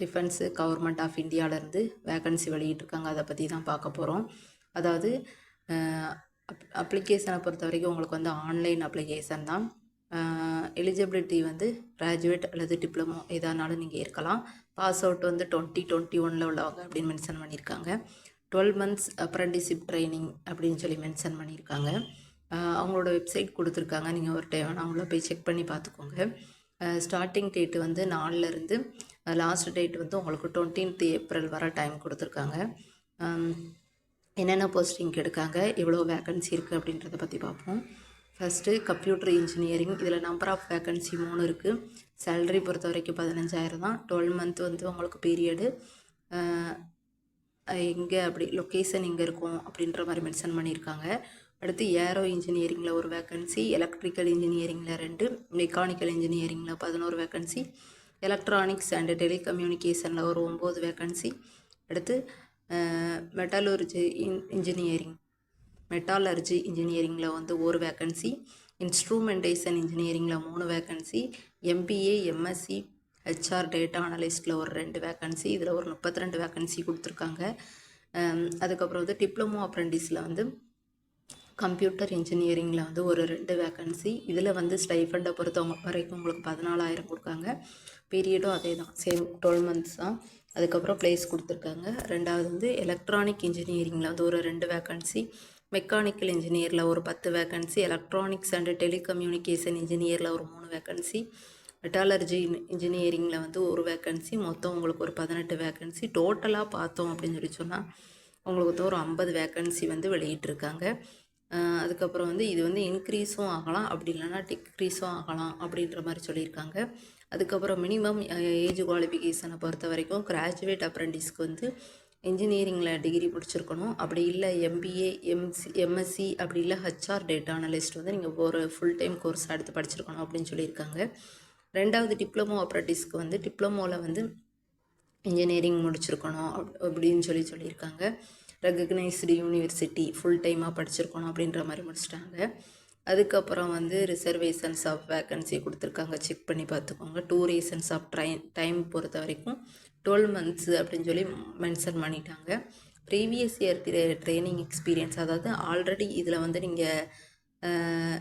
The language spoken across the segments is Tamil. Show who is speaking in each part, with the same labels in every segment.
Speaker 1: டிஃபென்ஸு கவர்மெண்ட் ஆஃப் இந்தியாவிலேருந்து வேகன்சி வெளியிட்டிருக்காங்க. அதை பற்றி தான் பார்க்க போகிறோம் அதாவது அப் அப்ளிகேஷனை பொறுத்த வரைக்கும் உங்களுக்கு வந்து ஆன்லைன் அப்ளிகேஷன் தான். எலிஜிபிலிட்டி வந்து கிராஜுவேட் அல்லது டிப்ளமோ எதானாலும் நீங்கள் இருக்கலாம். பாஸ் அவுட் வந்து டுவெண்ட்டி டுவெண்ட்டி ஒனில் உள்ளவங்க அப்படின்னு மென்ஷன் பண்ணியிருக்காங்க. டுவெல் மந்த்ஸ் அப்ரண்டிஷிப் ட்ரைனிங் அப்படின்னு சொல்லி மென்ஷன் பண்ணியிருக்காங்க. அவங்களோட வெப்சைட் கொடுத்துருக்காங்க. நீங்கள் ஒரு டைம் அவங்கள போய் செக் பண்ணி பார்த்துக்கோங்க. ஸ்டார்டிங் டேட்டு வந்து நாலுலேருந்து லாஸ்ட் டேட் வந்து உங்களுக்கு டுவெண்ட்டீன்த் ஏப்ரல் வர டைம் கொடுத்துருக்காங்க. என்னென்ன போஸ்டிங் எடுக்காங்க எவ்வளோ வேக்கன்சி இருக்குது அப்படின்றத பற்றி பார்ப்போம். ஃபஸ்ட்டு கம்ப்யூட்டர் இன்ஜினியரிங் இதில் நம்பர் ஆஃப் வேக்கன்சி மூணு இருக்குது சேலரி பொறுத்த வரைக்கும் பதினஞ்சாயிரம் தான். டுவெல் மந்த் வந்து உங்களுக்கு பீரியடு எங்கே அப்படி லொக்கேஷன் எங்கே இருக்கும் அப்படின்ற மாதிரி மென்ஷன் பண்ணியிருக்காங்க. அடுத்து ஏரோ இன்ஜினியரிங்கில் ஒரு வேக்கன்சி எலக்ட்ரிக்கல் இன்ஜினியரிங்கில் ரெண்டு மெக்கானிக்கல் இன்ஜினியரிங்கில் பதினோரு வேக்கன்சி எலக்ட்ரானிக்ஸ் அண்ட் டெலிகம்யூனிகேஷனில் ஒரு ஒம்பது வேக்கன்சி அடுத்து மெட்டாலர்ஜி இன் இன்ஜினியரிங் மெட்டாலர்ஜி இன்ஜினியரிங்கில் வந்து ஒரு வேக்கன்சி இன்ஸ்ட்ருமெண்டேஷன் இன்ஜினியரிங்கில் மூணு vacancy MBA MSc HR data அனலிஸ்ட்டில் ஒரு ரெண்டு வேக்கன்சி இதில் ஒரு முப்பத்தி ரெண்டு வேக்கன்சி கொடுத்துருக்காங்க. அதுக்கப்புறம் வந்து டிப்ளமோ அப்ரெண்டிஸில் வந்து கம்ப்யூட்டர் இன்ஜினியரிங்கில் வந்து ஒரு ரெண்டு வேக்கன்சி இதில் வந்து ஸ்டைஃபண்டை பொறுத்தவங்க வரைக்கும் உங்களுக்கு பதினாலாயிரம் கொடுக்காங்க. பீரியடும் அதே தான். சேம் டுவெல் மந்த்ஸ் தான். அதுக்கப்புறம் ப்ளேஸ் கொடுத்துருக்காங்க. ரெண்டாவது வந்து எலக்ட்ரானிக் இன்ஜினியரிங்கில் வந்து ஒரு ரெண்டு வேக்கன்சி மெக்கானிக்கல் இன்ஜினியரில் ஒரு பத்து வேக்கன்சி எலக்ட்ரானிக்ஸ் அண்ட் டெலிகம்யூனிகேஷன் இன்ஜினியரில் ஒரு மூணு வேக்கன்சி மெட்டாலர்ஜி இன்ஜினியரிங்கில் வந்து ஒரு வேக்கன்சி மொத்தம் உங்களுக்கு ஒரு பதினெட்டு வேக்கன்சி டோட்டலாக பார்த்தோம் அப்படின்னு சொல்லி சொன்னால் உங்களுக்கு வந்து ஒரு ஐம்பது வேக்கன்சி வந்து வெளியிட்டிருக்காங்க. அதுக்கப்புறம் வந்து இது வந்து இன்க்ரீஸும் ஆகலாம். அப்படி இல்லைன்னா டிக்ரீஸும் ஆகலாம் அப்படின்ற மாதிரி சொல்லியிருக்காங்க. அதுக்கப்புறம் மினிமம் ஏஜ் குவாலிஃபிகேஷனை பொறுத்த வரைக்கும் கிராஜுவேட் அப்ரெண்டிஸ்க்கு வந்து இன்ஜினியரிங்கில் டிகிரி முடிச்சிருக்கணும். அப்படி இல்லை எம்பிஏ எம்சி எம்எஸ்சி அப்படி இல்லை ஹெச்ஆர் டேட்டா அனலிஸ்ட் வந்து நீங்கள் ஒரு ஃபுல் டைம் கோர்ஸ் எடுத்து படிச்சிருக்கணும் அப்படின்னு சொல்லியிருக்காங்க. ரெண்டாவது டிப்ளமோ அப்ரண்டிஸ்க்கு வந்து டிப்ளமோவில் வந்து இன்ஜினியரிங் முடிச்சிருக்கணும் அப் அப்படின்னு சொல்லி சொல்லியிருக்காங்க. ரெகக்னைஸ்டு யூனிவர்சிட்டி ஃபுல் டைமாக படிச்சிருக்கணும் அப்படின்ற மாதிரி முடிச்சிட்டாங்க. அதுக்கப்புறம் வந்து ரிசர்வேஷன்ஸ் ஆஃப் வேக்கன்சி கொடுத்துருக்காங்க. செக் பண்ணி பார்த்துக்கோங்க. டூரேஷன்ஸ் ஆஃப் ட்ரைன் டைம் பொறுத்த வரைக்கும் டுவெல் மந்த்ஸ் அப்படின்னு சொல்லி மென்ஷன் பண்ணிட்டாங்க. ப்ரீவியஸ் இயர் ட்ரைனிங் எக்ஸ்பீரியன்ஸ் அதாவது ஆல்ரெடி இதில் வந்து நீங்கள்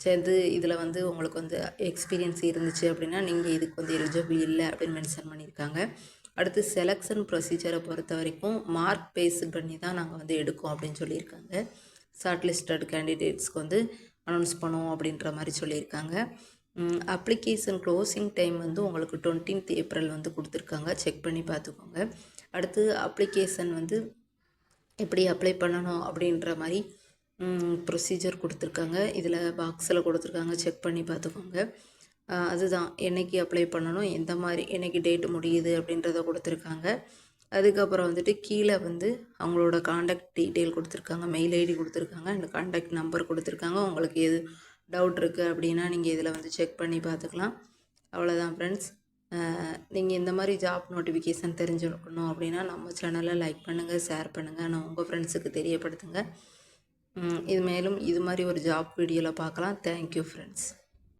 Speaker 1: சேர்ந்து இதில் வந்து உங்களுக்கு வந்து எக்ஸ்பீரியன்ஸ் இருந்துச்சு அப்படின்னா நீங்கள் இதுக்கு வந்து எலிஜிபிள் இல்லை அப்படின்னு மென்ஷன் பண்ணியிருக்காங்க. அடுத்து செலெக்ஷன் ப்ரொசீஜரை பொறுத்த வரைக்கும் மார்க் பேஸ் பண்ணி தான் நாங்கள் வந்து எடுக்கோம் அப்படின்னு சொல்லியிருக்காங்க. ஷார்ட் லிஸ்டட் கேண்டிடேட்ஸ்க்கு வந்து அனௌன்ஸ் பண்ணுவோம் அப்படின்ற மாதிரி சொல்லியிருக்காங்க. அப்ளிகேஷன் க்ளோசிங் டைம் வந்து உங்களுக்கு டுவெண்ட்டீன்த் ஏப்ரல் வந்து கொடுத்துருக்காங்க. செக் பண்ணி பார்த்துக்கோங்க. அடுத்து அப்ளிகேஷன் வந்து எப்படி அப்ளை பண்ணணும் அப்படின்ற மாதிரி ப்ரொசீஜர் கொடுத்துருக்காங்க. இதில் பாக்ஸில் கொடுத்துருக்காங்க. செக் பண்ணி பார்த்துக்கோங்க. அதுதான். என்னைக்கு அப்ளை பண்ணணும்? எந்த மாதிரி என்னைக்கு டேட் முடியுது? அப்படின்றத கொடுத்துருக்காங்க. அதுக்கப்புறம் வந்துட்டு கீழே வந்து அவங்களோட காண்டாக்ட் டீட்டெயில் கொடுத்துருக்காங்க. மெயில் ஐடி கொடுத்துருக்காங்க. அண்ட் காண்டாக்ட் நம்பர் கொடுத்துருக்காங்க. உங்களுக்கு எது டவுட் இருக்குது அப்படின்னா நீங்கள் இதில் வந்து செக் பண்ணி பார்த்துக்கலாம். அவ்வளோதான் ஃப்ரெண்ட்ஸ் நீங்கள் இந்த மாதிரி ஜாப் நோட்டிஃபிகேஷன் தெரிஞ்சுக்கணும் அப்படின்னா நம்ம சேனலை லைக் பண்ணுங்கள் ஷேர் பண்ணுங்கள் நான் உங்கள் ஃப்ரெண்ட்ஸுக்கு தெரியப்படுத்துங்க. இது மேலும் இது மாதிரி ஒரு ஜாப் வீடியோவில் பார்க்கலாம். Thank you friends